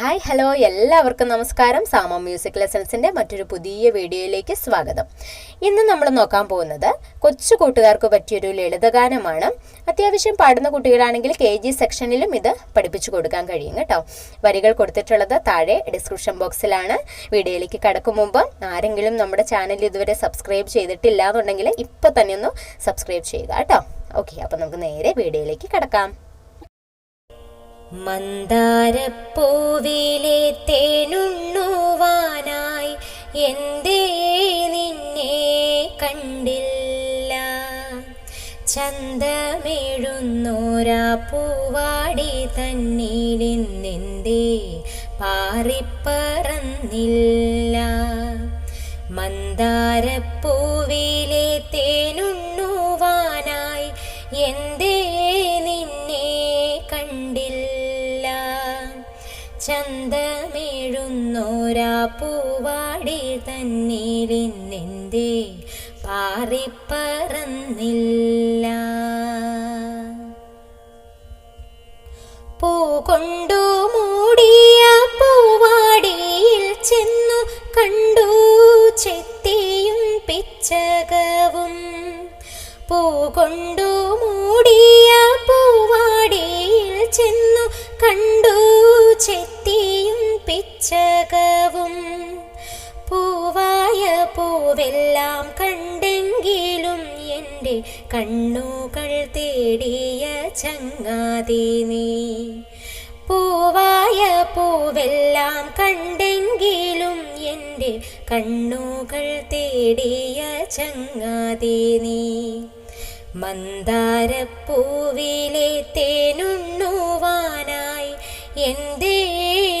Hi hello എല്ലാവർക്കും നമസ്കാരം. സാമ music ലെസൺസിന്റെ മറ്റൊരു പുതിയ വീഡിയോയിലേക്ക് സ്വാഗതം. ഇന്ന് നമ്മൾ നോക്കാൻ പോകുന്നത് കൊച്ചു കൂട്ടുകാർക്ക് പറ്റിയൊരു ലളിതഗാനമാണ്. അത്യാവശ്യം പാടുന്ന കുട്ടികളാണെങ്കിൽ കെ ജി സെക്ഷനിലും ഇത് പഠിപ്പിച്ചു കൊടുക്കാൻ കഴിയും കേട്ടോ. വരികൾ കൊടുത്തിട്ടുള്ളത് താഴെ ഡിസ്ക്രിപ്ഷൻ ബോക്സിലാണ്. വീഡിയോയിലേക്ക് കടക്കും മുമ്പ് ആരെങ്കിലും നമ്മുടെ ചാനൽ ഇതുവരെ സബ്സ്ക്രൈബ് ചെയ്തിട്ടില്ല എന്നുണ്ടെങ്കിൽ ഇപ്പോൾ തന്നെ ഒന്ന് സബ്സ്ക്രൈബ് ചെയ്യുക കേട്ടോ. ഓക്കെ അപ്പോൾ നമുക്ക് നേരെ വീഡിയോയിലേക്ക് കടക്കാം. മന്ദാരപ്പൂവിലെ തേനുണ്ണുവാനായി എന്തേ നിന്നെ കണ്ടില്ല. ചന്തമേഴുന്നോരാ പൂവാടി തന്നീലിന്നെന്തേ പാറിപ്പറന്നില്ല. മന്ദാരപ്പൂവിലെ തേനുണ്ണുവാനായി എന്തേ ചന്തമേഴുന്നോരാ പൂവാടി തന്നീലിന്നെന്തേ പാറിപ്പറന്നില്ല. പൂകൊണ്ടു മൂടിയ പൂവാടിയിൽ ചെന്നു കണ്ടു ചെത്തിയും പിച്ചകവും. പൂകൊണ്ടു മൂടിയ പൂവെല്ലാം കണ്ടെങ്കിലും എന്റെ കണ്ണുകൾ തേടിയ ചങ്ങാതി നീ. പൂവായ പൂവെല്ലാം കണ്ടെങ്കിലും എന്റെ കണ്ണുകൾ തേടിയ ചങ്ങാതി നീ. മന്ദാരപ്പൂവിലെ തേനുണ്ണുവാനായി എന്തേ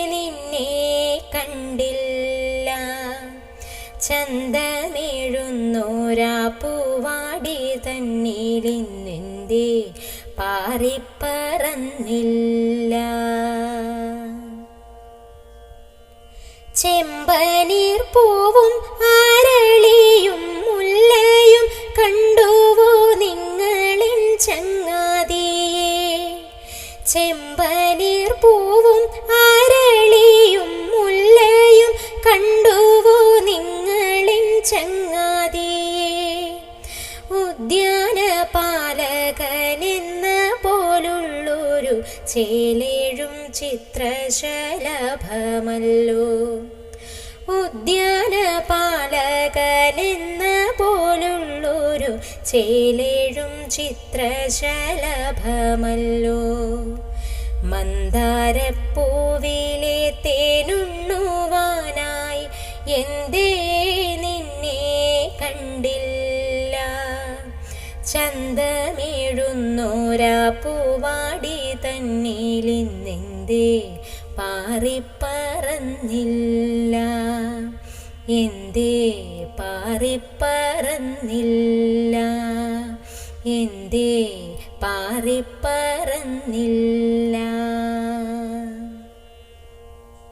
നിന്നെ കണ്ടില്ല. ചന്തമേഴുന്നോരാ പൂവാടി തന്നീലിന്നെന്തേ പാറിപ്പറന്നില്ല. ചെമ്പനീർ പൂവും ആരളിയും മുല്ലയും കണ്ടുവോ നിങ്ങളിൻ ചങ്ങാതിയെ? ചെമ്പനീർ പൂവും പാലകനെന്ന പോലുള്ളൊരു ചേലേഴും ചിത്രശലഭമല്ലോ. ഉദ്യാന പാലകനെന്ന് പോലുള്ളൊരു ചേലേഴും ചിത്രശലഭമല്ലോ. മന്ദാരപ്പൂവിലെ തേനുണ്ണുവാനായി എന്തേ ചന്തമേഴുന്നോരാ പൂവാടി തന്നീലിന്നെന്തേ? പാറിപ്പറന്നില്ല. എന്തേ? പാറിപ്പറന്നില്ല. എന്തേ? പാറിപ്പറന്നില്ല.